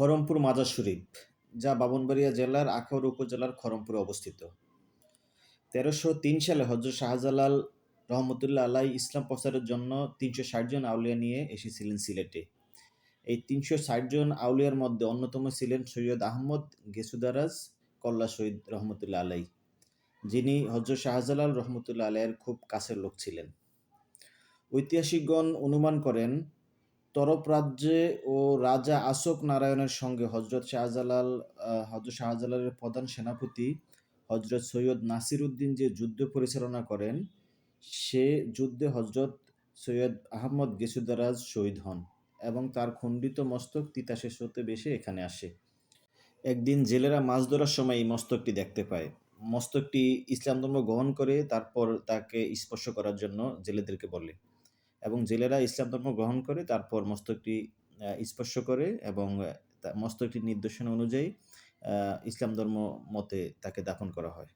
খড়মপুর মাজার শরীফ, যা বামনবাড়িয়া জেলার আখাউড়া উপজেলার খড়মপুরে অবস্থিত। তেরোশো তিন সালে হজরত শাহজালাল রহমতুল্লাহ আলাই ইসলাম প্রচারের জন্য তিনশো ষাট জন আউলিয়া নিয়ে এসেছিলেন সিলেটে। এই তিনশো ষাট জন আউলিয়ার মধ্যে অন্যতম ছিলেন সৈয়দ আহমদ গেসুদারাজ কল্লা শহীদ রহমতুল্লাহ আলাই, যিনি হজরত শাহজালাল রহমতুল্লাহ আলাইয়ের খুব কাছের লোক ছিলেন। ঐতিহাসিকগণ অনুমান করেন তরফ রাজ্যে ও রাজা আশোক নারায়ণের সঙ্গে হজরত শাহজালাল হজরত শাহজালালের প্রধান সেনাপতি হজরত সৈয়দ নাসির উদ্দিন যে যুদ্ধ পরিচালনা করেন, সে যুদ্ধে হজরত সৈয়দ আহমদ গেসুদারাজ শহীদ হন এবং তার খণ্ডিত মস্তক তিতাসের স্রোতে বেশে এখানে আসে। একদিন জেলেরা মাছ ধরার সময় এই মস্তকটি দেখতে পায়। মস্তকটি ইসলাম ধর্ম গ্রহণ করে, তারপর তাকে স্পর্শ করার জন্য জেলেদেরকে বলে। এবং জেলেরা ইসলাম ধর্ম গ্রহণ করে, তারপর মস্তকটি স্পর্শ করে এবং মস্তকটির নির্দেশনা অনুযায়ী ইসলাম ধর্ম মতে তাকে দাফন করা হয়।